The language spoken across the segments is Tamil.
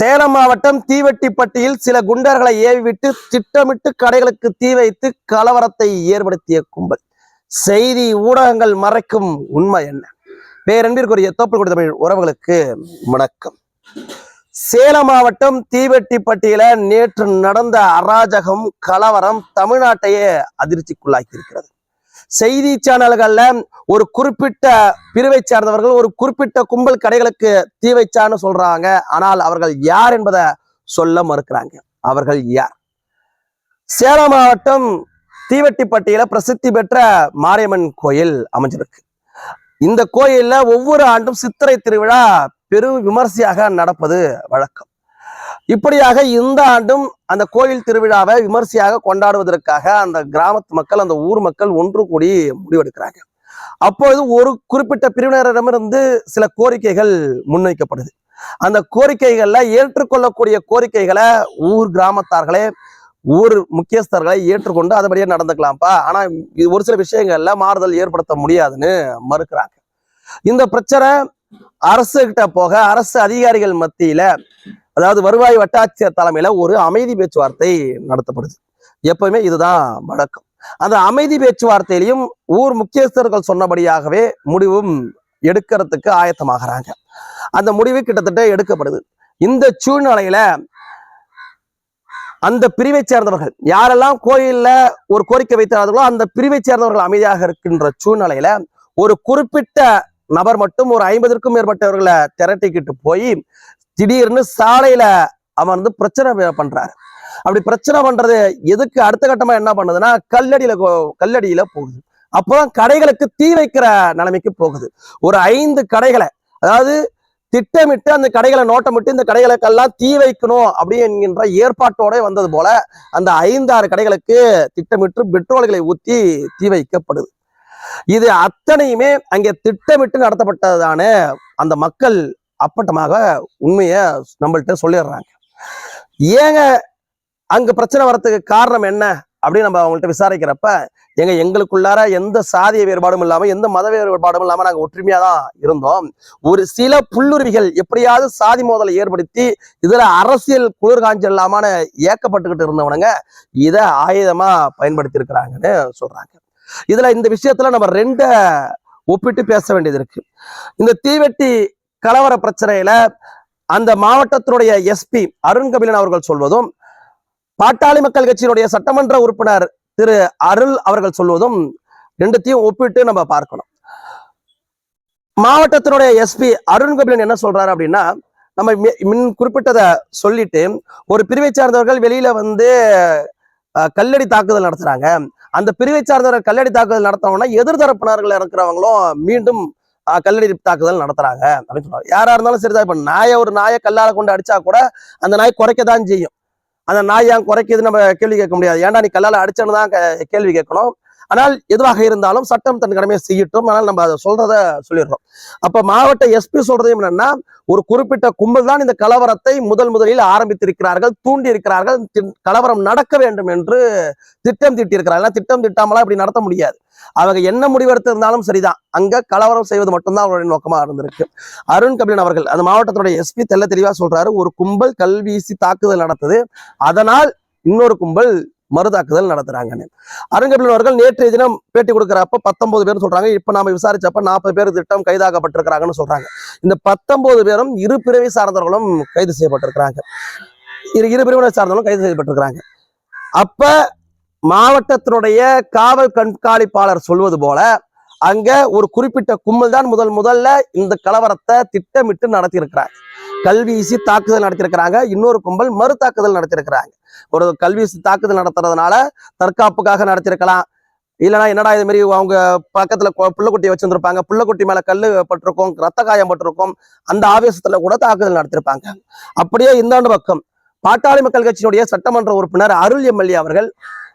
சேலம் மாவட்டம் தீவெட்டிப்பட்டியில் சில குண்டர்களை ஏவிவிட்டு திட்டமிட்டு கடைகளுக்கு தீ வைத்து கலவரத்தை ஏற்படுத்திய கும்பல். செய்தி ஊடகங்கள் மறைக்கும் உண்மை என்ன? பேரன்பிற்குரிய தோப்பல் கொடுத்த தமிழ் உறவுகளுக்கு வணக்கம். சேலம் மாவட்டம் தீவெட்டிப்பட்டியில நேற்று நடந்த அராஜகம் கலவரம் தமிழ்நாட்டையே அதிர்ச்சிக்குள்ளாக்கி இருக்கிறது செய்தி சேனல்கள்ல ஒரு குறிப்பிட்ட பிரிவை சார்ந்தவர்கள் ஒரு குறிப்பிட்ட கும்பல் கடைகளுக்கு தீ வைச்சான்னு சொல்றாங்க. ஆனால் அவர்கள் யார் என்பதை சொல்ல மறுக்கிறாங்க. அவர்கள் யார்? சேலம் மாவட்டம் தீவெட்டிப்பட்டியில பிரசித்தி பெற்ற மாரியம்மன் கோயில் அமைஞ்சிருக்கு. இந்த கோயில்ல ஒவ்வொரு ஆண்டும் சித்திரை திருவிழா பெரும் விமர்சையாக நடப்பது வழக்கம். இப்படியாக இந்த ஆண்டும் அந்த கோயில் திருவிழாவை விமர்சையாக கொண்டாடுவதற்காக அந்த கிராமத்து மக்கள் அந்த ஊர் மக்கள் ஒன்று கூடி முடிவெடுக்கிறாங்க அப்பொழுது ஒரு குறிப்பிட்ட பிரிவினரிடமிருந்து சில கோரிக்கைகள் முன்வைக்கப்படுது. அந்த கோரிக்கைகள்ல ஏற்றுக்கொள்ளக்கூடிய கோரிக்கைகளை ஊர் கிராமத்தார்களே ஊர் முக்கியஸ்தர்களை ஏற்றுக்கொண்டு அதுபடியே நடந்துக்கலாம்ப்பா. ஆனா இது ஒரு சில விஷயங்கள்ல மாறுதல் ஏற்படுத்த முடியாதுன்னு மறுக்கிறாங்க. இந்த பிரச்சனை அரசு கிட்ட போக அரசு அதிகாரிகள் மத்தியில அதாவது வருவாய் வட்டாட்சியர் தலைமையில ஒரு அமைதி பேச்சுவார்த்தை நடத்தப்படுது. எப்பவுமே இதுதான் வழக்கம். அந்த அமைதி பேச்சுவார்த்தையிலையும் ஊர் முக்கியஸ்தர்கள் சொன்னபடியாகவே முடிவும் எடுக்கிறதுக்கு ஆயத்தமாகறாங்க. அந்த முடிவு கிட்டத்தட்ட எடுக்கப்படுது. இந்த சூழ்நிலையில அந்த பிரிவை சேர்ந்தவர்கள் யாரெல்லாம் கோயில்ல ஒரு கோரிக்கை வைத்தார்களோ அந்த பிரிவை சேர்ந்தவர்கள் அமைதியாக இருக்கின்ற சூழ்நிலையில ஒரு குறிப்பிட்ட நபர் மட்டும் ஒரு ஐம்பதற்கும் மேற்பட்டவர்களை திரட்டிக்கிட்டு போய் திடீர்னு சாலையில அமர்ந்து பிரச்சனை பண்றாரு. அப்படி பிரச்சனை பண்றது எதுக்கு? அடுத்த கட்டமா என்ன பண்ணுதுன்னா கல்லடியில கல்லடியில போகுது. அப்போதான் கடைகளுக்கு தீ வைக்கிற நிலைமைக்கு போகுது. ஒரு ஐந்து கடைகளை அதாவது திட்டமிட்டு அந்த கடைகளை நோட்டமிட்டு இந்த கடைகளுக்கெல்லாம் தீ வைக்கணும் அப்படி என்கின்ற ஏற்பாட்டோட வந்தது போல அந்த ஐந்தாறு கடைகளுக்கு திட்டமிட்டு பெட்ரோல்களை ஊத்தி தீ வைக்கப்படுது. இது அத்தனையுமே அங்கே திட்டமிட்டு நடத்தப்பட்டதான அந்த மக்கள் அப்பட்டமாக உண்மையை நம்மள்ட்ட சொல்லிடுறாங்க. ஏங்க அங்கே பிரச்சனை வர்றதுக்கு காரணம் என்ன? அப்படின்னு நம்ம அவங்கள்ட்ட விசாரிக்கிறப்ப எங்க எங்களுக்குள்ளார எந்த சாதிய வேறுபாடும் இல்லாமல் எந்த மத வேறுபாடும் இல்லாம நாங்க ஒற்றுமையா தான் இருந்தோம். ஒரு சில புல்லுருவிகள் எப்படியாவது சாதி மோதலை ஏற்படுத்தி இதுல அரசியல் குளிர் காஞ்சல் ஏக்கப்பட்டுக்கிட்டு இருந்தவனுங்க இதை ஆயுதமா பயன்படுத்தியிருக்கிறாங்கன்னு சொல்கிறாங்க சொல்றாங்க. இதுல இந்த விஷயத்துல நம்ம ரெண்டை ஒப்பிட்டு பேச வேண்டியது இருக்கு. இந்த தீவெட்டி கலவர பிரச்சனையில அந்த மாவட்டத்தினுடைய எஸ்பி அருண் கபிலன் அவர்கள் சொல்வதும் பாட்டாளி மக்கள் கட்சியினுடைய சட்டமன்ற உறுப்பினர் திரு அருள் அவர்கள் சொல்வதும் ரெண்டுத்தையும் ஒப்பிட்டு நம்ம பார்க்கணும். மாவட்டத்தினுடைய எஸ்பி அருண் கபிலன் என்ன சொல்றாரு அப்படின்னா நம்ம மின் குறிப்பிட்டதை சொல்லிட்டு ஒரு பிரிவை சார்ந்தவர்கள் வெளியில வந்து அஹ், கல்லடி தாக்குதல் நடத்துறாங்க. அந்த பிரிவை சார்ந்தவர்கள் கல்லடி தாக்குதல் நடத்தவங்கன்னா எதிர்தரப்பினர்கள் இருக்கிறவங்களும் மீண்டும் கல்லடி தாக்குதல் நடத்துறாங்க அப்படின்னு சொல்றாங்க. யாரா இருந்தாலும் சரிதான் இப்ப நாயை ஒரு நாயை கல்லால கொண்டு அடிச்சா கூட அந்த நாய் குறைக்க தான் செய்யும். அந்த நாய் ஏன் குறைக்குது நம்ம கேள்வி கேட்க முடியாது. ஏன்டா நீ கல்லால அடிச்சேன்னு தான் கேள்வி கேட்கணும். ஆனால் எதுவாக இருந்தாலும் சட்டம் தன் கடமையை செய்யட்டும். ஆனால் நம்ம அதை சொல்றத சொல்லிடுறோம். அப்ப மாவட்ட எஸ்பி சொல்றதையும் என்னன்னா ஒரு குறிப்பிட்ட கும்பல் தான் இந்த கலவரத்தை முதல் முதலில் ஆரம்பித்திருக்கிறார்கள் தூண்டி இருக்கிறார்கள் கலவரம் நடக்க வேண்டும் என்று திட்டம் தீட்டியிருக்கிறார்கள் திட்டம் திட்டாமலாம் இப்படி நடத்த முடியாது. அவங்க என்ன முடிவெடுத்திருந்தாலும் சரிதான். அங்க கலவரம் செய்வது மட்டும்தான் அவருடைய நோக்கமா இருந்திருக்கு. அருண் கபிலன் அவர்கள் அந்த மாவட்டத்தினுடைய எஸ்பி தெல்ல தெளிவா சொல்றாரு ஒரு கும்பல் கல்வீசி தாக்குதல் நடத்தது. அதனால் இன்னொரு கும்பல் மறுதாக்குதல் நடத்துறாங்கன்னு. அருண் அவர்கள் நேற்றைய தினம் பேட்டி கொடுக்குறப்ப பத்தொன்பது பேர் சொல்றாங்க. இப்ப நாம விசாரிச்சப்ப நாற்பது பேர் திட்டம் கைதாக்கப்பட்டிருக்கிறாங்கன்னு சொல்றாங்க. இந்த பத்தொன்பது பேரும் இரு பிரிவை சார்ந்தவர்களும் கைது செய்யப்பட்டிருக்கிறாங்க. இரு இரு பிரிவினை சார்ந்தவர்களும் கைது செய்யப்பட்டிருக்கிறாங்க. அப்ப மாவட்டத்தினுடைய காவல் கண்காணிப்பாளர் சொல்வது போல அங்க ஒரு குறிப்பிட்ட கும்பல் தான் முதல் முதல்ல இந்த கலவரத்தை திட்டமிட்டு நடத்தியிருக்கிறாங்க கல்வீசி தாக்குதல் நடத்திருக்கிறாங்க இன்னொரு கும்பல் மறு தாக்குதல் நடத்திருக்கிறாங்க ஒரு கல்வீசி தாக்குதல் நடத்துறதுனால தற்காப்புக்காக நடத்திருக்கலாம் இல்லைன்னா என்னடா இது மாதிரி அவங்க பக்கத்துல கொ- புள்ளக்குட்டியை வச்சிருந்திருப்பாங்க. புள்ளக்குட்டி மேல கல்லு பட்டிருக்கும் ரத்த காயம் பட்டிருக்கும். அந்த ஆவேசத்துல கூட தாக்குதல் நடத்திருப்பாங்க அப்படியே இந்தாண்டு பக்கம் பாட்டாளி மக்கள் கட்சியினுடைய சட்டமன்ற உறுப்பினர் அருள் எம்எல்ஏ அவர்கள்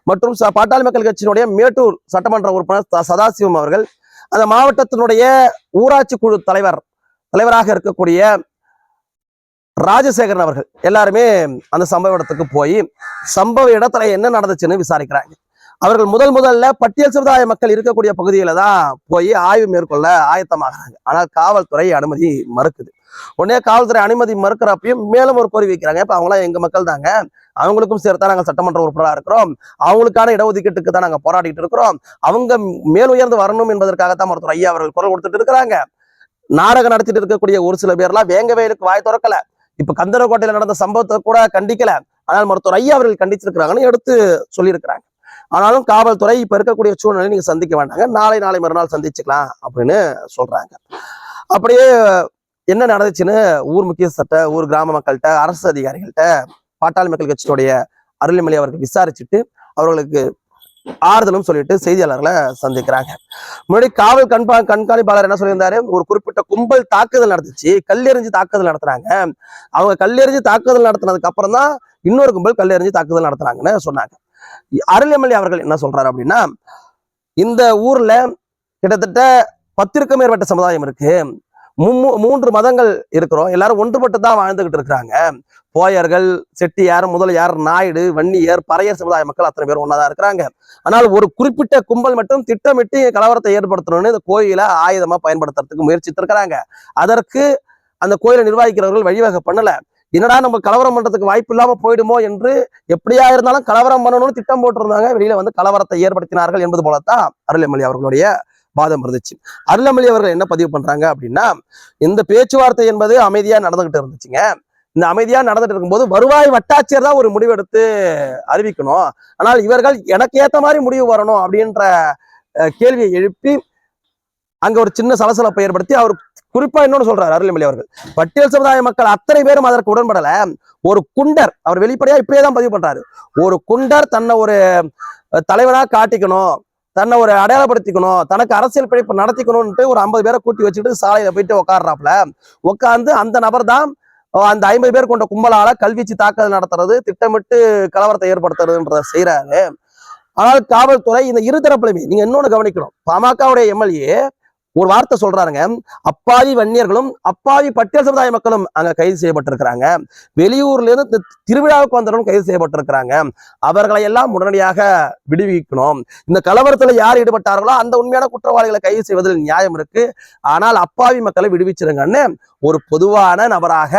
மற்றும் ச- பாட்டாளி மக்கள் கட்சியினுடைய மேட்டூர் சட்டமன்ற உறுப்பினர் சதாசிவம் அவர்கள் அந்த மாவட்டத்தினுடைய ஊராட்சி குழு தலைவர் தலைவராக இருக்கக்கூடிய ராஜசேகரன் அவர்கள் எல்லாருமே அந்த சம்பவ இடத்துக்கு போய் சம்பவ இடத்துல என்ன நடந்துச்சுன்னு விசாரிக்கிறாங்க. அவர்கள் முதல் முதல்ல பட்டியல் சமுதாய மக்கள் இருக்கக்கூடிய பகுதியில தான் போய் ஆய்வு மேற்கொள்ள ஆயத்தமாகறாங்க. ஆனால் காவல்துறை அனுமதி மறுக்குது. உடனே காவல்துறை அனுமதி மறுக்கிறப்பையும் மேலும் ஒரு கோரி வைக்கிறாங்க. இப்ப அவங்களாம் எங்க மக்கள் தாங்க. அவங்களுக்கும் சேர்த்தா நாங்க சட்டமன்ற உறுப்பினராக இருக்கிறோம். அவங்களுக்கான இடஒதுக்கீட்டுக்கு தான் நாங்கள் போராடிட்டு இருக்கிறோம். அவங்க மேல் உயர்ந்து வரணும் என்பதற்காகத்தான் ஒருத்தர் ஐயா அவர்கள் குரல் கொடுத்துட்டு இருக்கிறாங்க. நாடகம் நடத்திட்டு இருக்கக்கூடிய ஒரு சில பேர்லாம் வேங்க வயலுக்கு வாய் திறக்கல. இப்ப கந்தரக்கோட்டையில நடந்த சம்பவத்தை கூட கண்டிக்கல. ஆனால் மருத்துவர் ஐயா அவர்கள் கண்டிச்சிருக்கிறாங்கன்னு எடுத்து சொல்லியிருக்கிறாங்க. ஆனாலும் காவல்துறை இப்ப இருக்கக்கூடிய சூழ்நிலை நீங்க சந்திக்க வேண்டாங்க. நாளை நாளை மறுநாள் சந்திச்சுக்கலாம் அப்படின்னு சொல்றாங்க. அப்படியே என்ன நடந்துச்சுன்னு ஊர் முக்கியஸ்தட்ட ஊர் கிராம மக்கள்கிட்ட அரசு அதிகாரிகள்கிட்ட பாட்டாளி மக்கள் கட்சியினுடைய அருள்மொழி அவர்கள் விசாரிச்சுட்டு அவர்களுக்கு ஆறுதலும் சொல்லிட்டு செய்தியாளர்களை சந்திக்கிறாங்க. முன்னாடி காவல் கண்பா கண்காணிப்பாளர் என்ன சொல்லியிருந்தாரு? ஒரு குறிப்பிட்ட கும்பல் தாக்குதல் நடந்துச்சு. கல்லெறிஞ்சு தாக்குதல் நடத்துறாங்க. அவங்க கல்லெறிஞ்சு தாக்குதல் நடத்தினதுக்கு அப்புறம் தான் இன்னொரு கும்பல் கல்லெறிஞ்சு தாக்குதல் நடத்துறாங்கன்னு சொன்னாங்க. அருள்மொழி அவர்கள் என்ன சொல்றாரு அப்படின்னா இந்த ஊர்ல கிட்டத்தட்ட பத்திற்கும் மேற்பட்ட சமுதாயம் இருக்கு. மூன்று மதங்கள் இருக்கிறோம். எல்லாரும் ஒன்றுபட்டு தான் வாழ்ந்துகிட்டு இருக்கிறாங்க. போயர்கள் செட்டியார் முதலியார் நாயுடு வன்னியர் பறையர் சமுதாய மக்கள் அத்தனை பேர் ஒன்னாதான் இருக்கிறாங்க. ஆனால் ஒரு குறிப்பிட்ட கும்பல் மட்டும் திட்டமிட்டு கலவரத்தை ஏற்படுத்தணும்னு இந்த கோயிலை ஆயுதமா பயன்படுத்துறதுக்கு முயற்சித்து இருக்கிறாங்க அதற்கு அந்த கோயிலை நிர்வகிக்கிறவர்கள் வழிவகை பண்ணல. என்னடா நம்ம கலவரம் பண்றதுக்கு வாய்ப்பு இல்லாம போயிடுமோ என்று எப்படியா இருந்தாலும் கலவரம் பண்ணணும்னு திட்டம் போட்டிருந்தாங்க. வெளியில வந்து கலவரத்தை ஏற்படுத்தினார்கள் என்பது போலத்தான் அருள்மொழி அவர்களுடைய வாதம் இருந்துச்சு. அருளமொழி அவர்கள் என்ன பதிவு பண்றாங்க அப்படின்னா இந்த பேச்சுவார்த்தை என்பது அமைதியா நடந்துகிட்டு இருந்துச்சுங்க. இந்த அமைதியா நடந்துட்டு இருக்கும்போது வருவாய் வட்டாட்சியர் தான் ஒரு முடிவெடுத்து அறிவிக்கணும். ஆனால் இவர்கள் எனக்கு ஏத்த மாதிரி முடிவு வரணும் அப்படின்ற அஹ், கேள்வியை எழுப்பி அங்க ஒரு சின்ன சலசலப்பை ஏற்படுத்தி அவர் குறிப்பா இன்னொன்னு சொல்றாரு அருள்மொழி அவர்கள். பட்டியல் சமுதாய மக்கள் அத்தனை பேரும் அதற்கு உடன்படல. ஒரு குண்டர் அவர் வெளிப்படையா இப்படியே தான் பதிவு பண்றாரு. ஒரு குண்டர் தன்னை ஒரு அஹ், தலைவனா காட்டிக்கணும். தன்னை ஒரு அடையாளப்படுத்திக்கணும் தனக்கு அரசியல் பிழைப்பு நடத்திக்கணும்ட்டு ஒரு ஐம்பது பேரை கூட்டி வச்சுட்டு சாலையில போயிட்டு உட்காடுறாப்புல உட்காந்து அந்த நபர் தான் அந்த ஐம்பது பேர் கொண்ட கும்பலால கல்வீச்சு தாக்குதல் நடத்துறது திட்டமிட்டு கலவரத்தை ஏற்படுத்துறதுன்றத செய்யறாரு ஆனால் காவல்துறை இந்த இரு தரப்புலையுமே நீங்க இன்னொன்னு கவனிக்கணும். பாமகவுடைய எம்எல்ஏ ஒரு வார்த்தை சொல்றாருங்க. அப்பாவி வன்னியர்களும் அப்பாவி பட்டியல் சமுதாய மக்களும் அங்க கைது செய்யப்பட்டிருக்கிறாங்க. வெளியூர்ல இருந்து திருவிழாவுக்கு வந்தவர்களும் கைது செய்யப்பட்டிருக்கிறாங்க. அவர்களை எல்லாம் உடனடியாக விடுவிக்கணும். இந்த கலவரத்துல யார் ஈடுபட்டார்களோ அந்த உண்மையான குற்றவாளிகளை கைது செய்வதில் நியாயம் இருக்கு. ஆனால் அப்பாவி மக்களை விடுவிச்சிருங்கன்னு ஒரு பொதுவான நபராக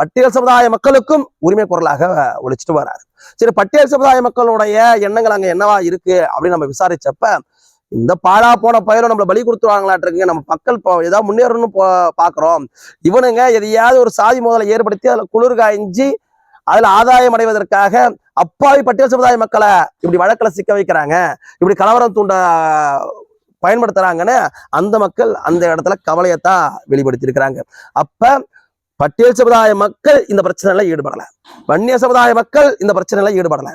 பட்டியல் சமுதாய மக்களுக்கும் உரிமை குரலாக ஒழிச்சிட்டு வராரு. சரி பட்டியல் சமுதாய மக்களுடைய எண்ணங்கள் அங்க என்னவா இருக்கு அப்படின்னு நம்ம விசாரிச்சப்ப இந்த பாழா போன பயிரும் நம்மள பலி கொடுத்துருவாங்களாட்டிருக்குங்க நம்ம மக்கள் இப்போ ஏதாவது முன்னேறணும்னு போ பாக்குறோம். இவனுங்க எதையாவது ஒரு சாதி முதலை ஏற்படுத்தி அதுல குளிர் காய்ஞ்சி அதுல ஆதாயம் அடைவதற்காக அப்பாவி பட்டியல் சமுதாய மக்களை இப்படி வழக்குல சிக்க வைக்கிறாங்க. இப்படி கலவரம் தூண்ட பயன்படுத்துறாங்கன்னு அந்த மக்கள் அந்த இடத்துல கவலையத்தான் வெளிப்படுத்தி இருக்கிறாங்க அப்ப பட்டியல் சமுதாய மக்கள் இந்த பிரச்சனைல ஈடுபடல. வன்னிய சமுதாய மக்கள் இந்த பிரச்சனைல ஈடுபடல.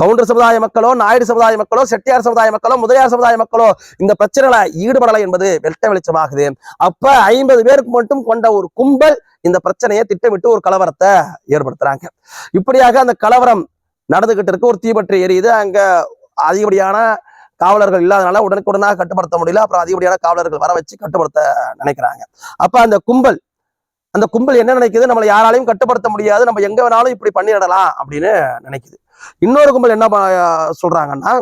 கவுண்டர் சமுதாய மக்களோ நாயுடு சமுதாய மக்களோ செட்டியார் சமுதாய மக்களோ முதலியார் சமுதாய மக்களோ இந்த பிரச்சனைகளை ஈடுபடலை என்பது வெட்ட வெளிச்சமாகுது. அப்ப ஐம்பது பேருக்கு மட்டும் கொண்ட ஒரு கும்பல் இந்த பிரச்சனையை திட்டமிட்டு ஒரு கலவரத்தை ஏற்படுத்துறாங்க. இப்படியாக அந்த கலவரம் நடந்துகிட்டு இருக்கு. ஒரு தீபற்றி எரியுது. அங்க அதிகப்படியான காவலர்கள் இல்லாதனால உடனுக்குடனாக கட்டுப்படுத்த முடியல. அப்புறம் அதிகப்படியான காவலர்கள் வர வச்சு கட்டுப்படுத்த நினைக்கிறாங்க. அப்ப அந்த கும்பல் அந்த கும்பல் என்ன நினைக்குது? நம்மளை யாராலையும் கட்டுப்படுத்த முடியாது. நம்ம எங்க வேணாலும் இப்படி பண்ணிடலாம் அப்படின்னு நினைக்குது. இன்னொரு கும்பல் என்ன சொல்றாங்கன்னா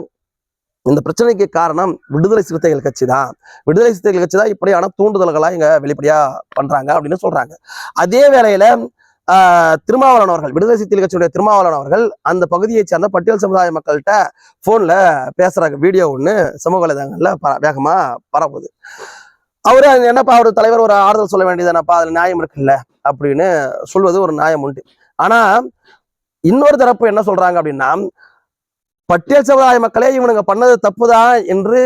இந்த பிரச்சனைக்கு காரணம் விடுதலை சிறுத்தைகள் கட்சி தான். விடுதலை சிறுத்தைகள் கட்சி தான் இப்படியான தூண்டுதல்களா இங்க வெளிப்படையா பண்றாங்க அப்படின்னு சொல்றாங்க. அதே வேளையில திருமாவளவன் அவர்கள் விடுதலை சிறுத்தைகள் கட்சியுடைய திருமாவளவன் அவர்கள் அந்த பகுதியை சேர்ந்த பட்டியல் சமுதாய மக்கள்கிட்ட போன்ல பேசுற வீடியோ ஒண்ணு சமூக வலைதளங்கள்ல வேகமா பரவுது. அவரு என்னப்பா அவர் தலைவர் ஒரு ஆறுதல் சொல்ல வேண்டியதானப்பா அதுல நியாயம் இருக்குல்ல? அப்படின்னு சொல்வது ஒரு நியாயம் உண்டு. ஆனா இன்னொரு தரப்பு என்ன சொல்றாங்க அப்படின்னா பட்டியல் சமுதாய மக்களே இவனுங்க பண்ணது தப்புதான் என்று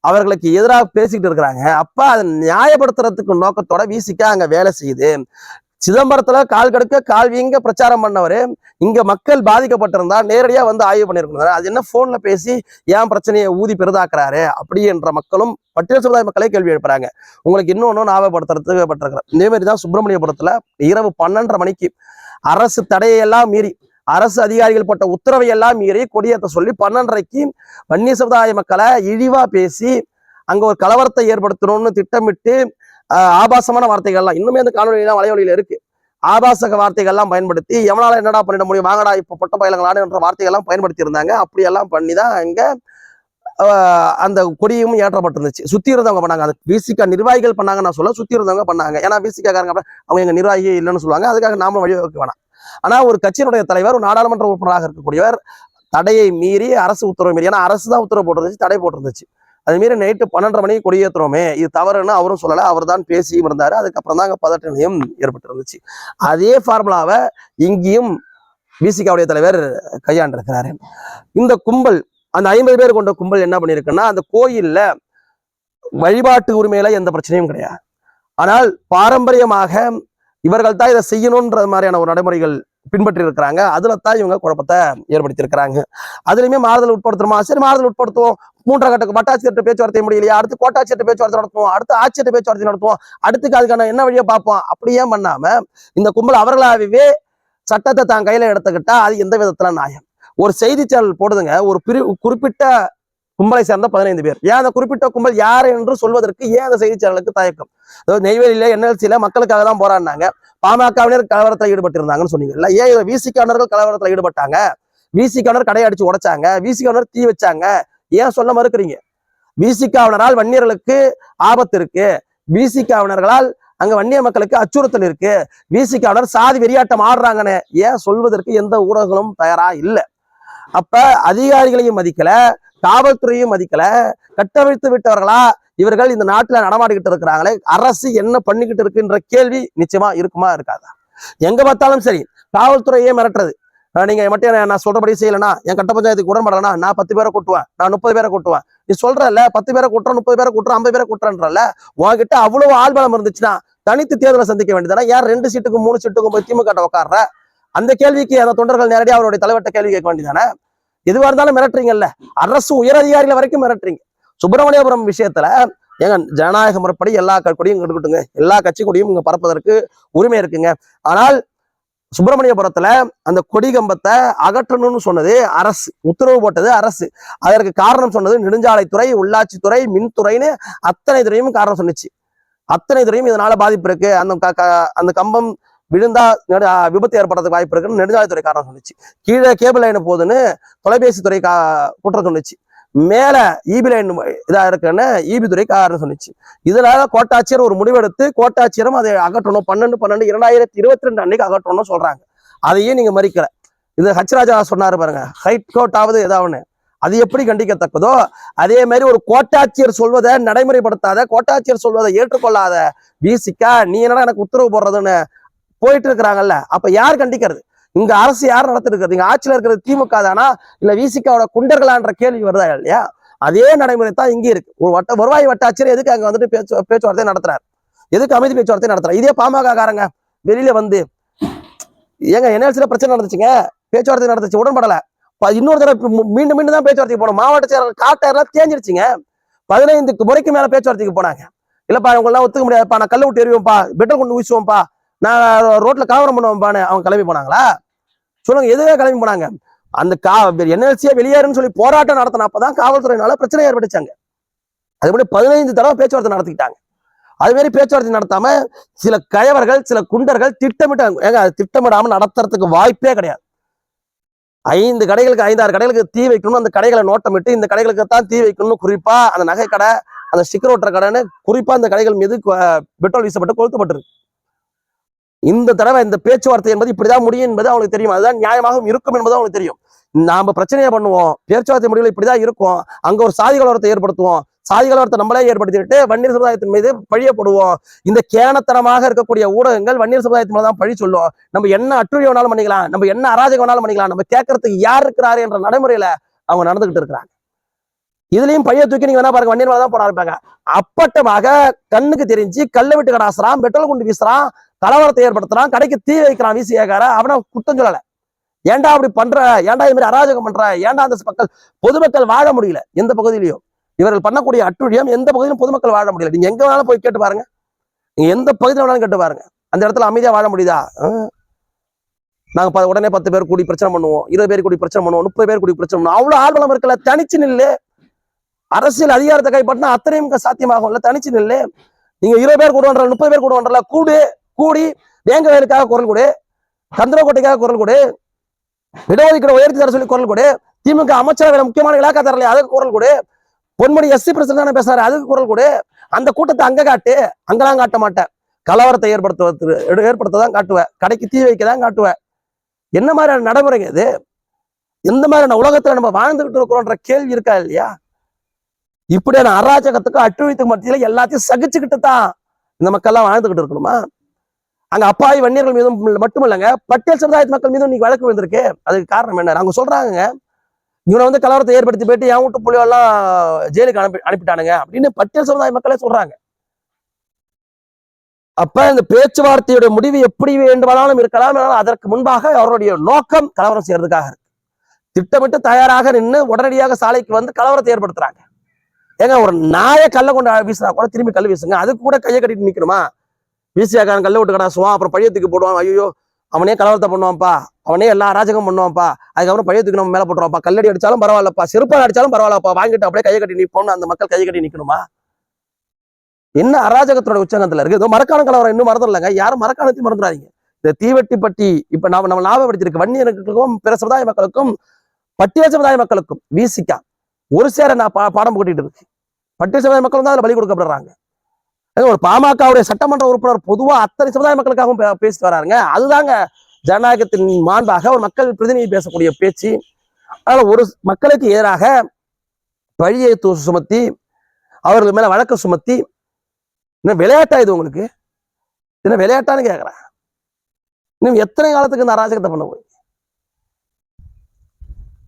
அவர்களுக்கு எதிராக பேசிக்கிட்டு இருக்கிறாங்க. அப்ப அதை நியாயப்படுத்துறதுக்கு நோக்கத்தோட வீசிக்க அங்க வேலை செய்யுது. சிதம்பரத்துல கால் கடுக்க கால்விங்க பிரச்சாரம் பண்ணவரு. இங்க மக்கள் பாதிக்கப்பட்டிருந்தா நேரடியா வந்து ஆய்வு பண்ணிருக்கணும் அது என்ன போன்ல பேசி ஏன் பிரச்சனையை ஊதி பெரிதாக்குறாரு? அப்படி என்ற மக்களும் பட்டியல் சமுதாய மக்களே கேள்வி எழுப்புறாங்க. உங்களுக்கு இன்னொன்னு ஞாபகப்படுத்துறதுக்கு பட்டிருக்கிறேன். இதே மாதிரி தான் சுப்பிரமணியபுரத்துல இரவு பன்னெண்டரை மணிக்கு அரசு தடையெல்லாம் மீறி அரசு அதிகாரிகள் போட்ட உத்தரவை எல்லாம் மீறி கொடியேற்ற சொல்லி பன்னெண்டரைக்கு வன்னிய சமுதாய மக்களை இழிவா பேசி அங்க ஒரு கலவரத்தை ஏற்படுத்தணும்னு திட்டமிட்டு ஆஹ், ஆபாசமான வார்த்தைகள்லாம் இன்னுமே அந்த காணொலியெல்லாம் வலைவழியில இருக்கு. ஆபாசக வார்த்தைகள்லாம் பயன்படுத்தி எவனால என்னடா பண்ணிட முடியும் வாங்கடா இப்போ பொட்ட பயலங்களான என்ற வார்த்தைகள்லாம் பயன்படுத்தி இருந்தாங்க அப்படியெல்லாம் பண்ணி தான் அங்க அந்த கொடியும் ஏற்றப்பட்டிருந்துச்சு. சுத்தி இருந்தவங்க பண்ணாங்க. அது விசிகா நிர்வாகிகள் பண்ணாங்க நான் சொல்ல சுத்தி இருந்தவங்க பண்ணாங்க. ஏன்னா விசிகாக்காரங்க அவங்க எங்க நிர்வாகியே இல்லைன்னு சொல்லுவாங்க. அதுக்காக நாம வழிவகுக்க வேணாம். ஆனா ஒரு கட்சியினுடைய தலைவர் ஒரு நாடாளுமன்ற உறுப்பினராக இருக்கக்கூடியவர் தடையை மீறி அரசு உத்தரவு மீறி ஏன்னா அரசு தான் உத்தரவு போட்டிருந்துச்சு தடை போட்டிருந்துச்சு. அது மீறி நைட்டு பன்னெண்டரை மணிக்கு கொடியேற்றுறோமே இது தவறுன்னு அவரும் சொல்லலை. அவர் தான் பேசியும் இருந்தார். அதுக்கப்புறம் தான் அங்கே பதட்ட நிலையம் ஏற்பட்டிருந்துச்சு. அதே ஃபார்முலாவை இங்கேயும் விசிகாவுடைய தலைவர் கையாண்டிருக்கிறாரு. இந்த கும்பல் அந்த ஐம்பது பேர் கொண்ட கும்பல் என்ன பண்ணியிருக்குன்னா அந்த கோயில்ல வழிபாட்டு உரிமையில எந்த பிரச்சனையும் கிடையாது. ஆனால் பாரம்பரியமாக இவர்கள் தான் இதை செய்யணுன்ற மாதிரியான ஒரு நடைமுறைகள் பின்பற்றி இருக்கிறாங்க அதுல தான் இவங்க குழப்பத்தை ஏற்படுத்தியிருக்கிறாங்க. அதுலயுமே மாறுதல் உட்படுத்துறோமா சரி மாறுதல் உட்படுத்துவோம். மூன்றாம் கட்டக்கு பட்டாட்சியர்கிட்ட பேச்சுவார்த்தை முடியலையா? அடுத்து கோட்டாட்சியர்கிட்ட பேச்சுவார்த்தை நடத்துவோம். அடுத்து ஆட்சியர்கிட்ட பேச்சுவார்த்தை நடத்துவோம். அடுத்துக்கு அதுக்கான என்ன வழியை பார்ப்போம். அப்படியே பண்ணாம இந்த கும்பல் அவர்களாகவே சட்டத்தை தான் கையில எடுத்துக்கிட்டா அது எந்த விதத்துல நியாயம்? ஒரு செய்தி சேனல் போடுதுங்க. ஒரு பிரி குறிப்பிட்ட கும்பலை சேர்ந்த பதினைந்து பேர். ஏன் அந்த குறிப்பிட்ட கும்பல் யார் என்று சொல்வதற்கு ஏன் அந்த செய்தி சேனலுக்கு தயக்கம்? அதாவது நெய்வேலியில என்எல்சியில மக்களுக்காக தான் போராடினாங்க. பாமகவினர் கலவரத்தில் ஈடுபட்டிருந்தாங்கன்னு சொன்னீங்கல்ல ஏன் இதை கலவரத்தில் ஈடுபட்டாங்க? விசிகானர் கடையை அடிச்சு உடைச்சாங்க. விசிகானர் தீ வச்சாங்க. ஏன் சொல்ல மறுக்கிறீங்க? விசிகாவினரால் வன்னியர்களுக்கு ஆபத்து இருக்கு. விசிகாவினர்களால் அங்க வன்னிய மக்களுக்கு அச்சுறுத்தல் இருக்கு. விசிகாவினர் சாதி வெறியாட்டம் ஆடுறாங்கன்னு ஏன் சொல்வதற்கு எந்த ஊடகங்களும் தயாரா இல்லை. அப்ப அதிகாரிகளையும் மதிக்கல காவல்துறையும் மதிக்கல கட்டவிழ்த்து விட்டவர்களா? இவர்கள் இந்த நாட்டுல நடமாடிக்கிட்டு இருக்கிறாங்களே அரசு என்ன பண்ணிக்கிட்டு இருக்குன்ற கேள்வி நிச்சயமா இருக்குமா இருக்காதா? எங்க பார்த்தாலும் சரி காவல்துறையே மிரட்டுறது. நீங்க மட்டும் நான் சொல்றபடி செய்யலனா என் கட்ட பஞ்சாயத்துக்கு உடன்படலனா நான் பத்து பேரை கூட்டுவேன் நான் முப்பது பேரை கூட்டுவேன். நீ சொல்றல பத்து பேரை கூட்டுறோம் முப்பது பேரை கூட்டுறோம் ஐம்பது பேரை கூட்டுறன்றல உன்கிட்ட அவ்வளவு ஆள்பலம் இருந்துச்சுன்னா தனித்து தேர்தலை சந்திக்க வேண்டியதானே யார் ரெண்டு சீட்டுக்கும் மூணு சீட்டுக்கும் போய் திமுக ட்ட உட்கார்ற? அந்த கேள்விக்கு அந்த தொண்டர்கள் நேரடியாக அவருடைய தலைவர்கிட்ட கேள்வி கேட்க வேண்டியதானே எதுவாக இருந்தாலும் மிரட்டுறீங்கல்ல? அரசு உயரதிகாரிகள் வரைக்கும் மிரட்டுறீங்க. சுப்பிரமணியபுரம் விஷயத்துல ஏங்க ஜனநாயக முறைப்படி எல்லா கொடியும் இருக்கட்டுங்க எல்லா கட்சி கொடியும் இங்க பறப்பதற்கு உரிமை இருக்குங்க. ஆனால் சுப்பிரமணியபுரத்துல அந்த கொடி கம்பத்தை அகற்றணும்னு சொன்னது அரசு. உத்தரவு போட்டது அரசு. அதற்கு காரணம் சொன்னது நெடுஞ்சாலைத்துறை உள்ளாட்சித்துறை மின்துறைன்னு அத்தனை துறையும் காரணம் சொன்னுச்சு. அத்தனை துறையும் இதனால பாதிப்பு இருக்கு. அந்த க- அந்த கம்பம் விழுந்தா நெடு- விபத்து ஏற்படுறதுக்கு வாய்ப்பு இருக்குன்னு நெடுஞ்சாலைத்துறை காரணம் சொன்னிச்சு கீழே கேபிள் லைன் போகுதுன்னு தொலைபேசி துறை கா குற்றம் சொன்னிச்சு மேல ஈபி லைன் இதா இருக்குன்னு இபி துறை காரணம் சொன்னிச்சு இதனால கோட்டாட்சியர் ஒரு முடிவெடுத்து கோட்டாட்சியரும் அதை அகற்றணும். பன்னெண்டு பன்னெண்டு இரண்டாயிரத்தி இருபத்தி ரெண்டு அன்னைக்கு அகற்றணும்னு சொல்றாங்க. அதையும் நீங்க மறிக்கல. இது ஹச்ராஜா சொன்னார் சொன்னாரு பாருங்க ஹைட் கோட்டாவது ஏதாவது அது எப்படி கண்டிக்கத்தக்கதோ அதே மாதிரி ஒரு கோட்டாட்சியர் சொல்வதை நடைமுறைப்படுத்தாத கோட்டாட்சியர் சொல்வதை ஏற்றுக்கொள்ளாத பிசிக்கா நீ என்னடா எனக்கு உத்தரவு போடுறதுன்னு போயிட்டு இருக்கிறாங்கல்ல அப்ப யார் கண்டிக்கிறது? இங்க அரசு யார் நடத்திருக்கிறது? இங்க ஆட்சியில இருக்கிறது திமுக தானா? இல்ல விசிகாவோட குண்டர்களான்ற கேள்வி வருதா இல்லையா? அதே நடைமுறை தான் இங்கே இருக்கு. ஒரு வட்ட வருவாய் வட்டாட்சியர் எதுக்கு அங்க வந்துட்டு பேச்சு பேச்சுவார்த்தை நடத்துறாரு? எதுக்கு அமைதி பேச்சுவார்த்தை நடத்துறாரு? இதே பாமக காரங்க வெளியில வந்து ஏங்க என்எல்சியில பிரச்சனை நடந்துச்சுங்க. பேச்சுவார்த்தை நடந்துச்சு உடன்படல. இன்னொரு தடவை மீண்டும் மீண்டும் தான் பேச்சுவார்த்தைக்கு போனோம் மாவட்ட செயலர் காட்டெல்லாம் தேஞ்சிருச்சுங்க. பதினைந்துக்கு முறைக்கு மேல பேச்சுவார்த்தைக்கு போனாங்க. இல்லப்பா இவங்கெல்லாம் ஒத்துக்க முடியாதுப்பா. நான் கல்ல விட்டு எறிவோம்ப்பா. பெட்ரோல் கொண்டு ஊசுவோம்ப்பா நான் ரோட்ல கலவரம் பண்ணுவோம்ப்பான்னு அவங்க கிளம்பி போனாங்களா? சொல்லுங்க எதுவே கிளம்பி போனாங்க. அந்த கா என்எல்சியை வெளியேறுன்னு சொல்லி போராட்டம் நடத்தின அப்பதான் காவல்துறையினால பிரச்சனை ஏற்பட்டுச்சாங்க. அதுபடி பதினைந்து தடவை பேச்சுவார்த்தை நடத்திக்கிட்டாங்க. அது மாதிரி பேச்சுவார்த்தை நடத்தாம சில கயவர்கள் சில குண்டர்கள் திட்டமிட்டாங்க ஏங்க அது திட்டமிடாம நடத்துறதுக்கு வாய்ப்பே கிடையாது. ஐந்து கடைகளுக்கு ஐந்தாறு கடைகளுக்கு தீ வைக்கணும் அந்த கடைகளை நோட்டமிட்டு இந்த கடைகளுக்கு தான் தீ வைக்கணும் குறிப்பா அந்த நகை கடை அந்த ஸ்டிக்கர் ஓட்டுற கடைன்னு குறிப்பா அந்த கடைகள் மீது பெட்ரோல் வீசப்பட்டு கொளுத்தப்பட்டிருக்கு. இந்த தடவை இந்த பேச்சுவார்த்தை என்பது இப்படிதான் முடியும் என்பது அவங்களுக்கு தெரியும். அதுதான் நியாயமாகவும் இருக்கும் என்பது அவங்களுக்கு தெரியும். நாம பிரச்சனையை பண்ணுவோம். பேச்சுவார்த்தை முடிவுல இப்படிதான் இருக்கும். அங்க ஒரு சாதி கலவரத்தை ஏற்படுத்துவோம். சாதி கலவரத்தை நம்மளே ஏற்படுத்திட்டு வன்னியர் சமுதாயத்தின் மீது பழிய போடுவோம். இந்த கேனத்தனமாக இருக்கக்கூடிய ஊடகங்கள் வன்னியர் சமுதாயத்தின் மேல தான் பழி சொல்லும். நம்ம என்ன அட்டுழி வேணாலும் பண்ணிக்கலாம். நம்ம என்ன அராஜகம் வேணாலும் பண்ணிக்கலாம். நம்ம கேட்கறதுக்கு யார் இருக்கிறாரு என்ற நடைமுறையில அவங்க நடந்துகிட்டு இருக்கிறாங்க. இதுலயும் பைய தூக்கி நீங்க வேணா பாருங்க. வண்டியன் தான் போட ஆரம்பிப்பாங்க. அப்பட்டமாக கண்ணுக்கு தெரிஞ்சு கல்ல விட்டு கடாசுறான் பெட்ரோல் குண்டு வீசுறான் கலவரத்தை ஏற்படுத்துறான் கடைக்கு தீ வைக்கிறான் வீசியக்கார அவனை குத்தம் சொல்லல. ஏன்டா அப்படி பண்ற? ஏன்டா இது மாதிரி அராஜகம் பண்ற? ஏன்டா அந்த மக்கள் பொதுமக்கள் வாழ முடியல? எந்த பகுதியிலையும் இவர்கள் பண்ணக்கூடிய அட்டுழியம் எந்த பகுதியிலும் பொதுமக்கள் வாழ முடியல. நீங்க எங்க வேணாலும் போய் கேட்டு பாருங்க. நீங்க எந்த பகுதியில வேணாலும் கேட்டு பாருங்க. அந்த இடத்துல அமைதியா வாழ முடியுதா? நாங்க உடனே பத்து பேர் கூடி பிரச்சனை பண்ணுவோம். இருபது பேர் கூடி பிரச்சனை பண்ணுவோம். முப்பது பேர் கூடி பிரச்சனை பண்ணுவோம். அவ்வளவு ஆர்வலம் இருக்கல தனிச்சு நில்லு. அரசியல் அதிகாரத்தை கைப்பற்றினா அத்தனையும் சாத்தியமாகும் இல்ல தனிச்சு நில்லு. நீங்க இருபது பேர் கூட வந்தல முப்பது பேர் கூட வந்தல கூடு. கூடி வேங்க வயலுக்காக குரல் கொடு சந்திரகோட்டைக்காக குரல் கொடு இடஒதுக்கீடு உயர்த்தி தர சொல்லி குரல் கொடு திமுக அமைச்சரவை முக்கியமான இலாக்கா தரலையா அதுக்கு குரல் கொடு பொன்முடி எஸ்சி பிரசிடண்ட் தானே பேசுறாரு அதுக்கு குரல் கொடு. அந்த கூட்டத்தை அங்க காட்டு அங்கெல்லாம் காட்ட மாட்டேன். கலவரத்தை ஏற்படுத்துவது ஏற்படுத்த தான் காட்டுவேன் கடைக்கு தீ வைக்க தான் காட்டுவேன் என்ன மாதிரியான நடைமுறைங்க இது? எந்த மாதிரியான உலகத்துல நம்ம வாழ்ந்துகிட்டு இருக்கிறோன்ற கேள்வி இருக்கா இல்லையா? இப்படியான அராஜகத்துக்கு அட்டுழித்துக்கு மத்தியில எல்லாத்தையும் சகிச்சுக்கிட்டு தான் இந்த மக்கள்லாம் வாழ்ந்துகிட்டு இருக்கணுமா? அங்க அப்பாவி வன்னியர்கள் மீதும் மட்டும் இல்லைங்க பட்டியல் சமுதாயத்து மக்கள் மீதும் இன்னைக்கு வழக்கு வந்திருக்கு அதுக்கு காரணம் என்ன? அவங்க சொல்றாங்க இவனை வந்து கலவரத்தை ஏற்படுத்தி போயிட்டு என் வீட்டு புள்ளியெல்லாம் ஜெயிலுக்கு அனுப்பி அனுப்பிட்டானுங்க அப்படின்னு பட்டியல் சமுதாய மக்களே சொல்றாங்க. அப்ப இந்த பேச்சுவார்த்தையுடைய முடிவு எப்படி வேண்டுமானாலும் இருக்கலாம் அதற்கு முன்பாக அவருடைய நோக்கம் கலவரம் செய்யறதுக்காக இருக்கு. திட்டமிட்டு தயாராக நின்று உடனடியாக சாலைக்கு வந்து கலவரத்தை ஏற்படுத்துறாங்க. ஏங்க ஒரு நாயை கல்ல கொண்டு வீசினா கூட திரும்பி கல் வீசுங்க அதுக்கு கூட கையை கட்டிட்டு நிக்கணுமா? வீசியாக்காரன் கல்ல விட்டு கடாசுவான் அப்புறம் பழையத்துக்கு போடுவான். ஐயோ அவனே கலவரத்தை பண்ணுவான்ப்பா. அவனே எல்லா அராஜகம் பண்ணுவான்ப்பா. அதுக்கப்புறம் பழையத்துக்கு நம்ம மேல போட்டுருவாப்பா கல்லடி அடிச்சாலும் பரவாயில்லப்பா. செருப்பால் அடிச்சாலும் பரவாயில்லப்பா. வாங்கிட்டு அப்படியே கையை கட்டி நிற்போம்னு அந்த மக்கள் கையை கட்டி நிக்கணுமா? என்ன அராஜகத்தோட உச்சங்கத்துல இருக்கு? ஏதோ மரக்கான கலவரம் இன்னும் மறந்துடலங்க. யாரும் மரக்காணத்தையும் மறந்துடாதீங்க. இந்த தீவெட்டி பட்டி இப்ப நம்ம நம்ம ஞாபகப்படுத்திருக்கு வன்னியர்களுக்கும் பிற சமுதாய மக்களுக்கும் பட்டிய சமுதாய மக்களுக்கும் வீசிக்கா ஒரு சேர நான் பா- பாடம் போட்டுட்டு இருக்கு பட்டிய சமுதாய மக்களும் தான் அதுல பலி கொடுக்கப்படுறாங்க. ஒரு பாமகவுடைய சட்டமன்ற உறுப்பினர் பொதுவா அத்தனை சமுதாய மக்களுக்காகவும் பேசிட்டு வராருங்க. அதுதாங்க ஜனநாயகத்தின் மாண்பாக ஒரு மக்கள் பிரதிநிதி பேசக்கூடிய பேச்சு. அதனால ஒரு மக்களுக்கு எதிராக பழியை சுமத்தி அவர்கள் மேல வழக்க சுமத்தி இன்னும் விளையாட்டா இது உங்களுக்கு? என்ன விளையாட்டான்னு கேக்குறேன். இன்னும் எத்தனை காலத்துக்கு இந்த அராஜகத்தை பண்ண போய்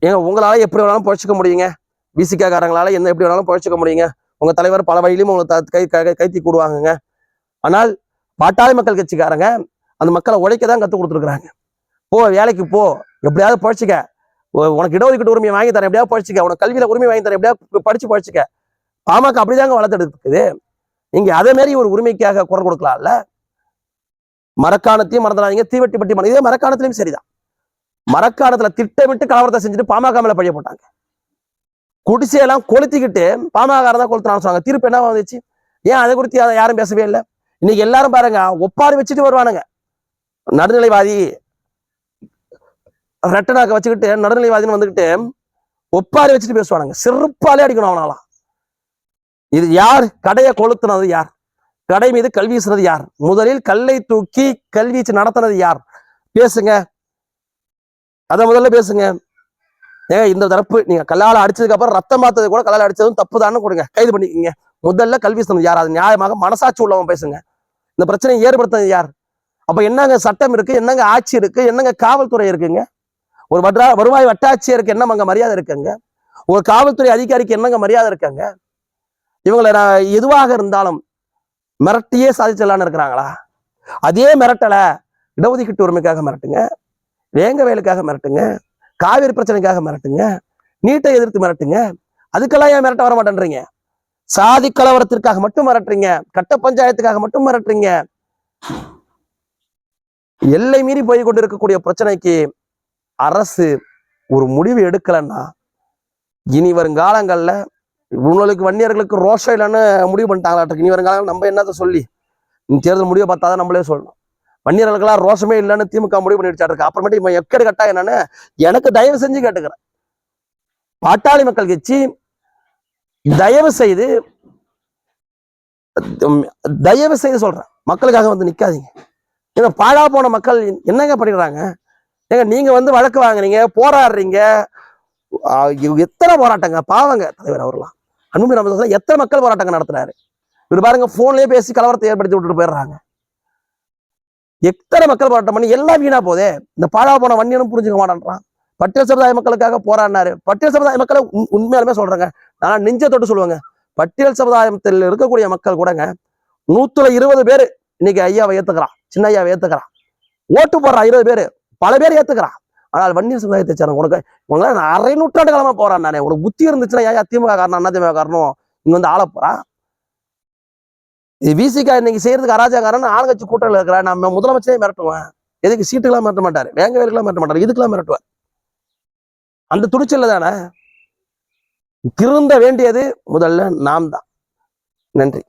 ஏங்க உங்களால எப்படி வேணாலும் பழச்சிக்க முடியுங்க? விசிகாரங்களால என்ன எப்படி வேணாலும் பொழைச்சிக்க முடியுங்க? உங்க தலைவர் பல வழியிலும் உங்களை கை கைத்தி கூடுவாங்கங்க. ஆனால் பாட்டாளி மக்கள் கட்சிக்காரங்க அந்த மக்களை உழைக்க தான் கற்றுக் கொடுத்துருக்குறாங்க. போ வேலைக்கு போ. எப்படியாவது பழச்சிக்க. உ- உனக்கு இடஒதுக்கீட்டு உரிமையை வாங்கி தரேன். எப்படியாவது பழச்சிக்க. உனக்கு கல்வியில உரிமை வாங்கி தரேன். எப்படியாவது படிச்சு பழச்சிக்க. பாமக அப்படிதாங்க வளர்த்தெடுக்குது. நீங்க அதே மாதிரி ஒரு உரிமைக்காக குரல் கொடுக்கலாம்ல? மரக்காணத்தையும் மறந்துடாதீங்க. தீவெட்டி பட்டி மறந்து இதே மரக்காணத்திலையும் சரிதான். மரக்காணத்துல திட்டமிட்டு கலவரத்தை செஞ்சுட்டு பாமக மேல பழிய போட்டாங்க. குடிசையெல்லாம் கொளுத்திக்கிட்டு பாமகாரம் தான் கொளுத்துறான்னு சொன்னாங்க. தீர்ப்பு என்ன வந்துச்சு? ஏன் அதை குறித்து அதை யாரும் பேசவே இல்லை? இன்னைக்கு எல்லாரும் பாருங்க ஒப்பாரி வச்சுட்டு வருவானுங்க. நடுநிலைவாதி ரெட்டனாக்க வச்சுக்கிட்டு நடுநிலைவாதின்னு வந்துக்கிட்டு ஒப்பாரி வச்சுட்டு பேசுவானுங்க. சிறப்பாலே அடிக்கணும் அவனாலாம். இது யார்? கடையை கொளுத்துனது யார்? கடை மீது கல்வி வீசினது யார்? முதலில் கல்லை தூக்கி கல்வீச்சு நடத்தினது யார்? பேசுங்க. அத முதல்ல பேசுங்க. ஏங்க இந்த தரப்பு நீங்க கல்லால அடிச்சதுக்கு அப்புறம் ரத்தம் பார்த்தது கூட கல்லால அடிச்சதும் தப்பு தானே கொடுங்க. கைது பண்ணிக்கோங்க. முதல்ல கல்வி சொன்னது யார்? அது நியாயமாக மனசாட்சி உள்ளவன் பேசுங்க. இந்த பிரச்சனையை ஏற்படுத்தது யார்? அப்ப என்னங்க சட்டம் இருக்கு? என்னங்க ஆட்சி இருக்கு? என்னங்க காவல்துறை இருக்குங்க? ஒரு வட்டா வருவாய் வட்டாட்சியருக்கு என்ன அங்க மரியாதை இருக்குங்க? ஒரு காவல்துறை அதிகாரிக்கு என்னங்க மரியாதை இருக்காங்க? இவங்களை நான் எதுவாக இருந்தாலும் மிரட்டியே சாதிச்சிடலான்னு இருக்கிறாங்களா? அதே மிரட்டலை இடஒதுக்கீட்டு உரிமைக்காக மிரட்டுங்க. வேங்க வேலுக்காக மிரட்டுங்க. காவிரி பிரச்சனைக்காக மிரட்டுங்க. நீட்டை எதிர்த்து மிரட்டுங்க. அதுக்கெல்லாம் ஏன் மிரட்ட வர மாட்டேன்றீங்க சாதி கலவரத்திற்காக மட்டும் மிரட்டுறீங்க. கட்ட பஞ்சாயத்துக்காக மட்டும் மிரட்டுறீங்க. எல்லை மீறி போய் கொண்டு இருக்கக்கூடிய பிரச்சனைக்கு அரசு ஒரு முடிவு எடுக்கலைன்னா இனி வருங்காலங்கள்ல உங்களுக்கு வன்னியர்களுக்கு ரோஷம் இல்லைன்னு முடிவு பண்ணிட்டாங்களாட்டு இனி வருங்காலங்கள் நம்ம என்னத்தை சொல்லி? தேர்தல் முடிவை பார்த்தா தான் நம்மளே சொல்லணும். வன்னியர்களுக்கெல்லாம் ரோஷமே இல்லைன்னு திமுக முடிவு பண்ணிடுச்சாட்டு இருக்கு அப்புறமேட்டு இவன் எக்கடி கட்டா என்னன்னு எனக்கு தயவு செஞ்சு கேட்டுக்கிறேன். பாட்டாளி மக்கள் கட்சி தயவு செய்து தயவு செய்து சொல்றேன். மக்களுக்காக வந்து நிக்காதீங்க. ஏன்னா பாழா போன மக்கள் என்னங்க பண்ணிடுறாங்க? ஏங்க நீங்க வந்து வழக்கு வாங்குறீங்க போராடுறீங்க. எத்தனை போராட்டங்க? பாவங்க தலைவர் அவர்லாம். அன்புமணி நம்ம எத்தனை மக்கள் போராட்டங்க நடத்துறாரு? இவர் பாருங்க போன்லயே பேசி கலவரத்தை ஏற்படுத்தி விட்டுட்டு போயிடுறாங்க. எத்தனை மக்கள் போராட்டம் பண்ணி எல்லாம் வீணா போதே. இந்த பாழா போன வன்னியனும் புரிஞ்சுக்க மாட்டேன்றான். பட்டியல் சமுதாய மக்களுக்காக போராடினாரு. பட்டியல் சமுதாய மக்களை உண்- உண்மையாலுமே சொல்றேங்க. நான் நெஞ்ச தொட்டு சொல்லுவேங்க. பட்டியல் சமுதாயத்தில் இருக்கக்கூடிய மக்கள் கூடங்க நூத்துல இருபது பேர் இன்னைக்கு ஐயாவை ஏத்துக்கிறான் சின்ன ஐயாவை ஏத்துக்கிறான் ஓட்டு போடுறான் இருபது பேர். பல பேர் ஏத்துக்கிறான் ஆனால் வன்னியர் சமுதாயத்தை சேர்ந்த உனக்கு உங்களால் நான் அரை நூற்றாண்டு காலமா போறான் நானே உனக்கு புத்தி இருந்துச்சுன்னா ஏன் திமுக காரணம் அண்ணா திமுக காரணம் இங்க வந்து ஆள போறான் இது விசிகா இன்னைக்கு செய்யறதுக்கு அராஜகாரன் ஆளுங்கட்சி கூட்டத்தில் இருக்கிற நம்ம முதலமைச்சரே மிரட்டுவேன் எதுக்கு சீட்டுக்கெல்லாம் மிரட்ட மாட்டார்? வேங்க வேலுக்கெல்லாம் மிரட்ட மாட்டார். இதுக்கெல்லாம் மிரட்டுவார். அந்த துணிச்சல் தானே? திருந்த வேண்டியது முதல்ல நாம் தான் நன்றி.